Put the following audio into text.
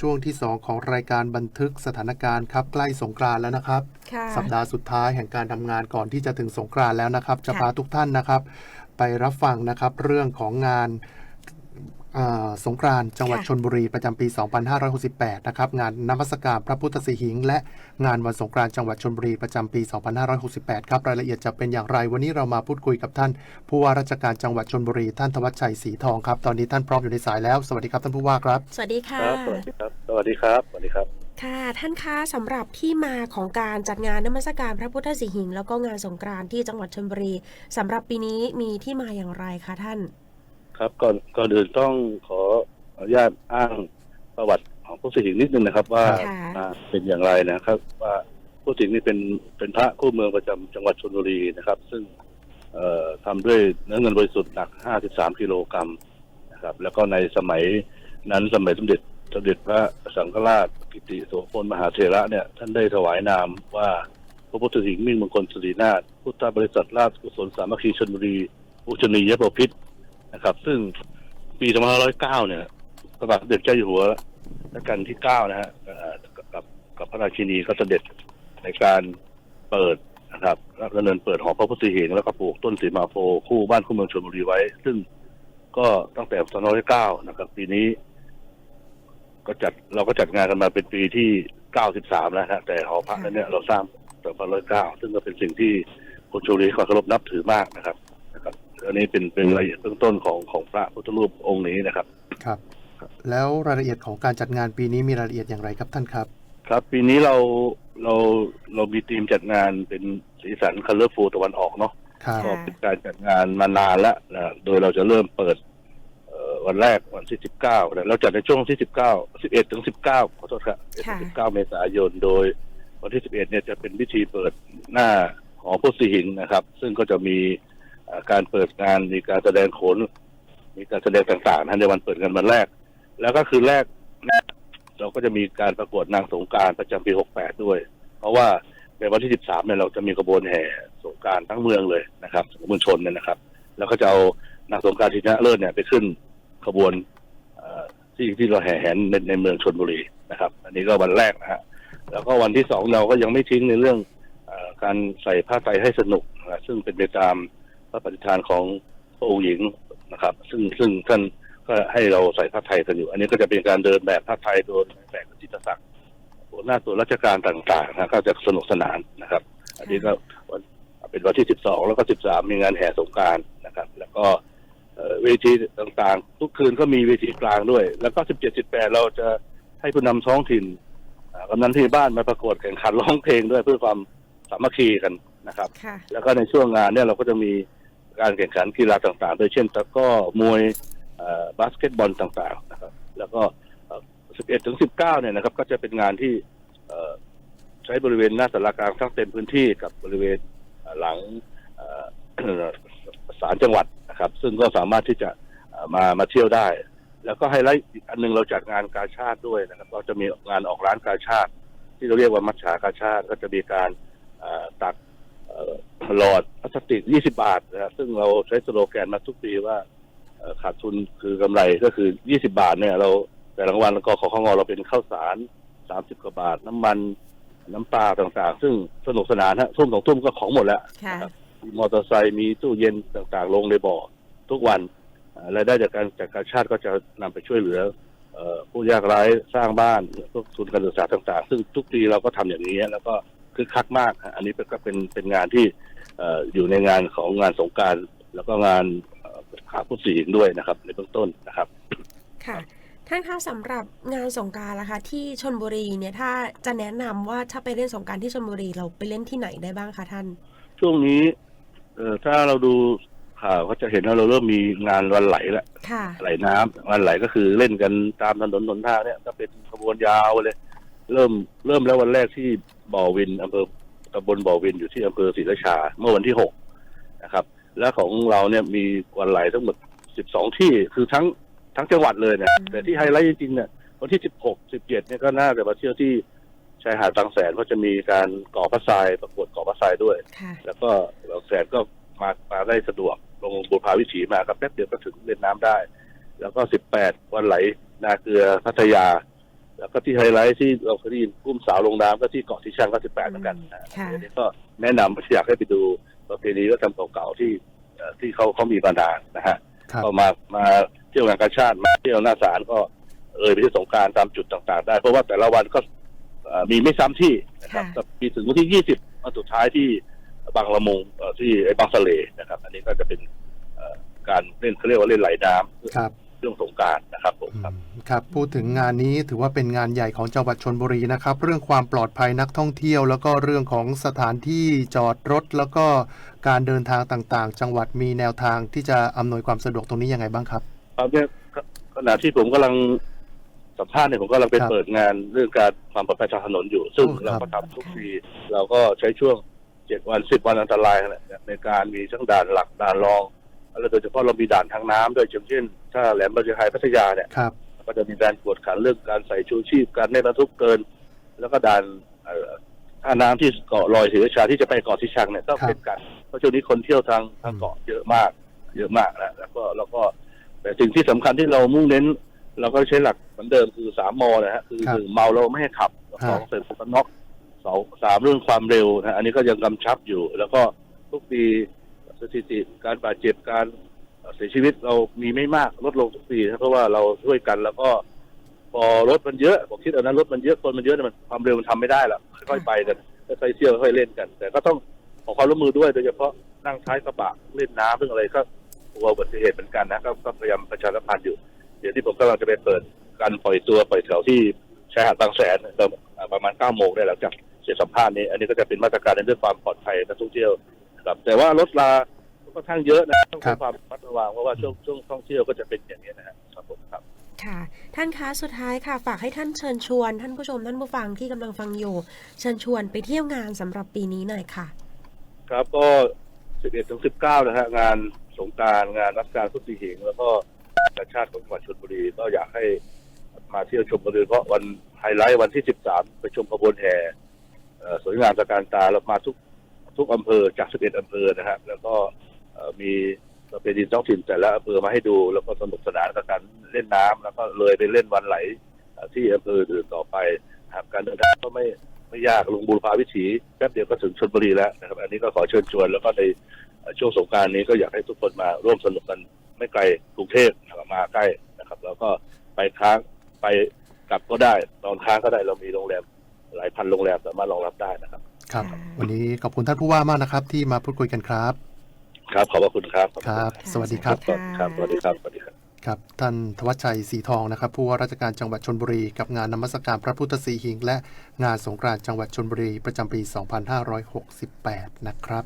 ช่วงที่ 2 ของรายการบันทึกสถานการณ์ครับใกล้สงกรานต์แล้วนะครับค่ะสัปดาห์สุดท้ายแห่งการทำงานก่อนที่จะถึงสงกรานต์แล้วนะครับจะค่ะพาทุกท่านนะครับ ไปรับฟังนะครับเรื่องของงานอ่า สงกรานต์จังหวัดค่ะชนบุรีประจำปี 2568 นะครับ งานนมัสการพระพุทธสีหิง และงานวันสงกรานต์จังหวัดชนบุรีประจำปี 2568 ครับรายละเอียดจะเป็นอย่างไรวันนี้เรามาพูดคุยกับท่านผู้ว่าราชการจังหวัดชนบุรีท่านธวัชชัยศรีทองครับ ตอนนี้ท่านพร้อมอยู่ในสายแล้ว สวัสดีครับท่านผู้ว่าครับ สวัสดีค่ะครับสวัสดีครับ สวัสดีครับ สวัสดีครับ ค่ะท่านคะสำหรับที่มาของการจัดงานนมัสการพระพุทธสิหิงค์แล้วก็งานสงกรานต์ที่จังหวัดชลบุรีสำหรับปีนี้มีที่มาอย่างไรคะท่าน ครับก่อนก่อนอื่นต้องขออนุญาตอ้างประวัติของผู้สิงห์นิดนึงนะครับ ว่าค่ะมาเป็นอย่างไรนะครับ ว่าผู้สิงห์นี่เป็นเป็นพระคู่เมืองประจำจังหวัดชลบุรีนะครับ ซึ่งเอ่อทำด้วยเนื้อเงินบริสุทธิ์หนัก 53 กิโลกรัมนะครับ แล้วก็ในสมัยนั้นสมัยสมเด็จสมเด็จพระสังฆราชกิติโสพลมหาเถระเนี่ยท่านได้ถวายนามว่าพระพุทธสิงห์มิ่งมงคลสิรินาถพุทธบริษัทราชกุศลสามัคคีชนบุรีอุชนียบพิษ นะครับ ซึ่งปี2509 เนี่ยพระบาทสมเด็จเจ้าอยู่หัวรัชกาลที่ 9 นะฮะเอ่อกับกับพระราชินีก็เสด็จในการเปิดนะครับรับดำเนินเปิดหอพระพุทธหิงแล้วก็ปลูกต้นสีมาโพธิ์คู่บ้านคู่เมืองชลบุรีไว้ ซึ่งก็ตั้งแต่2509 นะครับ ปีนี้ ก็จัดเราก็จัดงานกันมาเป็นปีที่ 93 แล้วนะฮะแต่หอพระนั้นเนี่ยเราสร้าง2509 ซึ่งก็เป็นสิ่งที่คนชลบุรีให้ความเคารพนับถือมากนะครับนะครับ อันนี้เป็นเป็นรายละเอียดเบื้องต้นของของพระพุทธรูปองค์นี้นะครับครับ แล้วรายละเอียดของการจัดงานปีนี้มีรายละเอียดอย่างไรครับท่านครับ ครับปีนี้เราเราเรามีทีมจัดงานเป็นสีสันคัลเลอร์ฟูตะวันออกเนาะครับก็เป็นการจัดงานมานานแล้วนะโดยเราจะเริ่มเปิดเอ่อวันแรกวันที่19นะเราจัดในช่วงที่19 11ถึง19ขอโทษครับค่ะ11ถึง19เมษายนโดยวันที่11เนี่ยจะเป็นพิธีเปิดหน้าหอพุทธสิหิงค์นะครับ ซึ่งก็จะมีเอ่อ การเปิดงานมีการแสดงโขน มีการแสดงต่างๆนะในวันเปิดงานวันแรก แล้วก็คือแรกเราก็จะมีการประกวดนางสงการประจำปี 68 ด้วย เพราะว่าในวันที่ 13 เนี่ยเราจะมีกระบวนแห่สงการทั้งเมืองเลยนะครับมวลชนเนี่ยนะครับ แล้วก็จะเอานางสงการที่ชนะเลิศเนี่ยไปขึ้นขบวนที่ที่เราแห่แหนในในเมืองชนบุรีนะครับ อันนี้ก็วันแรกนะฮะแล้วก็วันที่สองเราก็ยังไม่ทิ้งในเรื่องอการใส่ผ้าไตรให้สนุกนะซึ่งเป็นไปตาม พระปฏิฐานของพระองค์หญิงนะครับ ซึ่งซึ่งท่านก็ให้เราใส่ผ้าไทยกันอยู่ อันนี้ก็จะเป็นการเดินแบบผ้าไทยโดยแบบจิตรศักดิ์หัวหน้าตัวราชการต่างๆนะก็จะสนุกสนานนะครับ อันนี้ก็วันเป็นวันที่ 12 แล้วก็ 13 มีงานแห่สงกรารนะครับ แล้วก็เอ่อเวทีต่างๆ ทุกคืนก็มีเวทีกลางด้วย แล้วก็ 17 18 เราจะให้ผู้นำท้องถิ่นอ่ากำนันที่บ้านมาประกวดแข่งขันร้องเพลงด้วยเพื่อความสามัคคีกันนะครับค่ะแล้วก็ในช่วงงานเนี่ยเราก็จะมี การแข่งขันกีฬาต่างๆ โดยเช่นตะก้อมวยบาสเกตบอลต่างๆนะครับแล้วก็ 11 ถึง 19 เนี่ยนะครับ ก็จะเป็นงานที่ใช้บริเวณหน้าสารกลางทั้งเต็มพื้นที่กับบริเวณหลังศาลจังหวัดนะครับ ซึ่งก็สามารถที่จะมามาเที่ยวได้ แล้วก็ไฮไลท์อีกอันหนึงเราจัดงานกาชาติด้วยนะครับเราจะมีงานออกร้านกาชาติ ที่เราเรียกว่ามัชฉากาชาติก็จะมีการตัก หลอดพลาสติก 20 บาทนะครับซึ่งเราใช้สโลแกนมาทุกปีว่าเอ่อขาดทุนคือกำไรก็คือ 20 บาทเนี่ย เราแต่รางวัลก็ขอของเราเป็นข้าวสาร 30 กว่าบาท น้ำมันน้ำปลาต่างๆ ซึ่งสนุกสนานฮะทุ่มสองทุ่มก็ของหมดแล้วค่ะนะครับมีมอเตอร์ไซค์มีตู้เย็นต่างๆ ลงในบ่อทุกวันเอ่อรายได้จากการจากการชาติก็จะนำไปช่วยเหลือเอ่อผู้ยากไร้สร้างบ้านพวกทุนการศึกษาต่าง ๆ ซึ่งทุกปีเราก็ทำอย่างนี้แล้วก็คึกคักมากฮะอันนี้ก็เป็นเป็นงานที่เอ่ออยู่ในงานของงานสงกรารแล้วก็งานเอ่อขาพุทธศีลด้วยนะครับ ในเบื้องต้นนะครับ ค่ะท่านคะสำหรับงานสงกรารล่ะคะ ที่ชลบุรีเนี่ยถ้าจะแนะนำว่าถ้าไปเล่นสงกรารที่ชลบุรีเราไปเล่นที่ไหนได้บ้างคะท่าน ช่วงนี้เอ่อถ้าเราดูข่าวก็จะเห็นว่าเราเริ่มมีงานวันไหลแล้วค่ะไหลน้ำวันไหลก็คือเล่นกันตามถนนหนทางเนี่ยก็เป็นขบวนยาวเลย เริ่มเริ่มแล้ววันแรกที่บ่อวินอำเภอ ตำบลบ่อวินอยู่ที่อำเภอศรีราชา เมื่อวันที่หกนะครับ และของเราเนี่ยมีวันไหลทั้งหมดสิบสองที่คือทั้งทั้งจังหวัดเลยเนี่ยอืมแต่ที่ไฮไลท์จริงๆเนี่ยวันที่สิบหกสิบเจ็ดเนี่ยก็น่าจะมาเที่ยวที่ชายหาดบางแสนเพราะจะมีการก่อพระทรายประกวดก่อพระทรายด้วยค่ะแล้วก็บางแสนก็มามาได้สะดวกลงบุรพาวิถีมากับแป๊บเดียวก็ถึงเล่นน้ำได้ แล้วก็สิบแปดวันไหลนาเกลือพัทยา แล้วก็ที่ไฮไลท์ที่เราเคยได้ยินกุ้มสาวลงน้ำก็ที่เกาะที่ช่างก็สิบแปดเหมือนกันนะค่ะ อันนี้ก็แนะนำอยากให้ไปดูประเพณีวัฒนธรรมเก่าๆที่เอ่อที่เขาเขามีมานานนะฮะครับ ก็มามาเที่ยวงานกาชาติมาเที่ยวหน้าศาลก็เอ่ยไปที่สงกรารตามจุดต่างๆ ได้ เพราะว่าแต่ละวันก็เอ่อมีไม่ซ้ำที่นะครับค่ะ ก็มีถึงวันที่20วันสุดท้ายที่บางละมุงเอ่อที่ไอ้บางสะเลนะครับ อันนี้ก็จะเป็นเอ่อการเล่นเขาเรียกว่าเล่นไหลน้ำ ครับ เรื่องสงกรารนะครับผมครับครับพูดถึงงานนี้ถือว่าเป็นงานใหญ่ของจังหวัดชนบุรีนะครับ เรื่องความปลอดภัยนักท่องเที่ยว แล้วก็เรื่องของสถานที่จอดรถ แล้วก็การเดินทางต่างๆ จังหวัดมีแนวทางที่จะอำนวยความสะดวกตรงนี้ยังไงบ้างครับครับเนี่ยขณะที่ผมกำลังสัมภาษณ์เนี่ยผมกำลังไปครับเปิดงานเรื่องการความปลอดภัยทางถนนอยู่ ซึ่งโอ้ครับเราก็ทำทุกปีเราก็ใช้ช่วงเจ็ดวันสิบวันอันตรายเนี่ยในการมีทั้งด่านหลักด่านรอง แล้วโดยเฉพาะเรามีด่านทางน้ำด้วยเช่นถ้าแหลมบางจากไฮพัทยาเนี่ยครับ ก็จะมีการกวดขันเรื่องการใส่ชูชีพการไม่บรรทุกเกิน แล้วก็ด่านเอ่อท่าน้ำที่เกาะลอยศรีราชาที่จะไปเกาะที่ชังเนี่ยก็ครับเป็นกันเพราะช่วงนี้คนเที่ยวทางทางอืมเกาะเยอะมาก เยอะมากนะแล้วก็แล้วก็แต่สิ่งที่สำคัญที่เรามุ่งเน้น เราก็ใช้หลักเหมือนเดิมคือสามมอนะฮะคือครับหนึ่งเมาเราไม่ให้ขับสองฮะใส่หมวกกันน็อกสองสามเรื่องความเร็วนะฮะอันนี้ก็ยังกำชับอยู่ แล้วก็ทุกปี สถิติการบาดเจ็บการเสียชีวิตเรามีไม่มากลดลงทุกปีนะเพราะว่าเราช่วยกันแล้วก็พอรถมันเยอะผมคิดเอานั้นรถมันเยอะคนมันเยอะเนี่ยมันความเร็วมันทำไม่ได้หรอกค่อยๆไปกันค่อยเที่ยวค่อยเล่นกัน แต่ก็ต้องขอความร่วมมือด้วยโดยเฉพาะนั่งท้ายกระบะเล่นน้ำเรื่องอะไรก็กลัวอุบัติเหตุเหมือนกันนะก็พยายามประชาสัมพันธ์อยู่ เดี๋ยวที่ผมกำลังจะไปเปิดการปล่อยตัวปล่อยแถวที่ชายหาดบางแสนประมาณ9โมงได้หลังจากเสร็จสัมภาษณ์นี้ อันนี้ก็จะเป็นมาตรการในเรื่องความปลอดภัยนักท่องเที่ยว ครับแต่ว่ารถลาค่อนข้างเยอะนะต้องครัใช้บความระมัดระวังเพราะว่าช่วงช่วงท่องเที่ยวก็จะเป็นอย่างนี้นะครับครับผมครับค่ะท่านคะสุดท้ายค่ะ ฝากให้ท่านเชิญชวน ท่านผู้ชมท่านผู้ฟังที่กำลังฟังอยู่ เชิญชวนไปเที่ยวงานสำหรับปีนี้หน่อยค่ะ ครับก็ 11ถึง19 นะฮะงานสงกรารงานรัชการพุทธิหิงแล้วก็งานชาติของจังหวัดชลบุรีก็อยากให้มาเที่ยวชมกันโดยเฉพาะวันไฮไลท์วันที่ 13 ไปชมขบวนแห่เอ่อสวยงามตระการตาแล้วมาทุก ทุกอำเภอจาก 11 อำเภอนะฮะแล้วก็มีประเพณีท้องถิ่นแต่ละอำเภอมาให้ดู แล้วก็สนุกสนานกับการเล่นน้ำแล้วก็เลยไปเล่นวันไหลที่อำเภออื่นต่อไปครับการเดินทางก็ไม่ไม่ยากลงบูรพาวิถีแป๊บเดียวก็ถึงชลบุรีแล้วนะครับ อันนี้ก็ขอเชิญชวน แล้วก็ในช่วงสงการนี้ก็อยากให้ทุกคนมาร่วมสนุกกันไม่ไกลกรุงเทพมาใกล้นะครับ แล้วก็ไปค้างไปกลับก็ได้นอนค้างก็ได้เรามีโรงแรมหลายพันโรงแรมสามารถรองรับ นะครับครับค่ะวันนี้ขอบคุณท่านผู้ว่ามากนะครับ ที่มาพูดคุยกันครับ ครับ ขอบพระคุณครับขอณครับ สวัสดีคครัรับบครับสวัสดีครับสวัสดีครับ ครับท่านทวัชชัยสีทองนะครับผู้ว่าราชการจังหวัดชนบุรีกับงานนมัสการพระพุทธสีหิงและงานสงกรานต์จังหวัดชนบุรีประจำปี 2568 นะครับ